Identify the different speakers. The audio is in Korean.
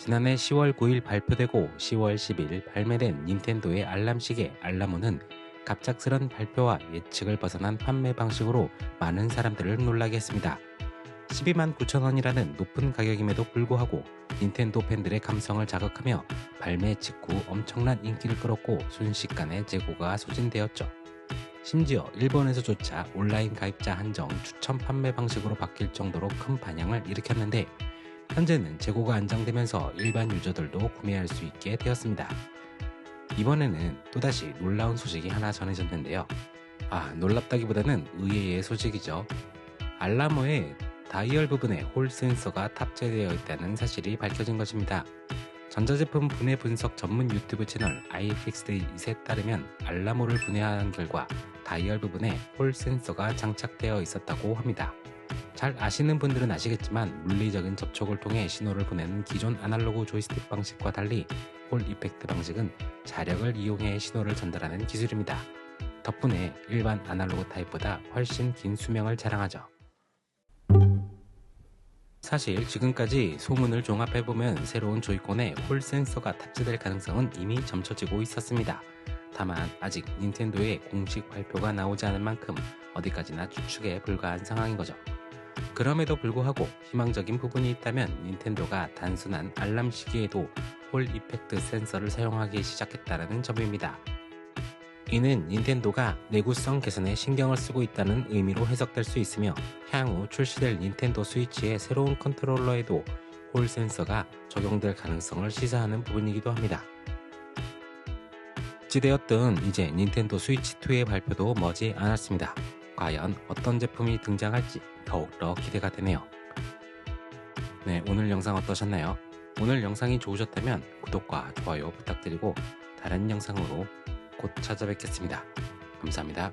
Speaker 1: 지난해 10월 9일 발표되고 10월 10일 발매된 닌텐도의 알람 시계 알라모는 갑작스런 발표와 예측을 벗어난 판매 방식으로 많은 사람들을 놀라게 했습니다. 12만 9천 원이라는 높은 가격임에도 불구하고 닌텐도 팬들의 감성을 자극하며 발매 직후 엄청난 인기를 끌었고 순식간에 재고가 소진되었죠. 심지어 일본에서조차 온라인 가입자 한정 추천 판매 방식으로 바뀔 정도로 큰 반향을 일으켰는데 현재는 재고가 안정되면서 일반 유저들도 구매할 수 있게 되었습니다. 이번에는 또다시 놀라운 소식이 하나 전해졌는데요. 아, 놀랍다기보다는 의외의 소식이죠. 알라모의 다이얼 부분에 홀 센서가 탑재되어 있다는 사실이 밝혀진 것입니다. 전자제품 분해 분석 전문 유튜브 채널 iFixit에 따르면 알라모를 분해한 결과 다이얼 부분에 홀 센서가 장착되어 있었다고 합니다. 잘 아시는 분들은 아시겠지만 물리적인 접촉을 통해 신호를 보내는 기존 아날로그 조이스틱 방식과 달리 홀 이펙트 방식은 자력을 이용해 신호를 전달하는 기술입니다. 덕분에 일반 아날로그 타입보다 훨씬 긴 수명을 자랑하죠. 사실 지금까지 소문을 종합해보면 새로운 조이콘에 홀 센서가 탑재될 가능성은 이미 점쳐지고 있었습니다. 다만 아직 닌텐도의 공식 발표가 나오지 않은 만큼 어디까지나 추측에 불과한 상황인 거죠. 그럼에도 불구하고 희망적인 부분이 있다면 닌텐도가 단순한 알람 시기에도 홀 이펙트 센서를 사용하기 시작했다는 점입니다. 이는 닌텐도가 내구성 개선에 신경을 쓰고 있다는 의미로 해석될 수 있으며 향후 출시될 닌텐도 스위치의 새로운 컨트롤러에도 홀 센서가 적용될 가능성을 시사하는 부분이기도 합니다. 어찌되었든 이제 닌텐도 스위치2의 발표도 머지 않았습니다. 과연 어떤 제품이 등장할지 더욱더 기대가 되네요. 네, 오늘 영상 어떠셨나요? 오늘 영상이 좋으셨다면 구독과 좋아요 부탁드리고 다른 영상으로 곧 찾아뵙겠습니다. 감사합니다.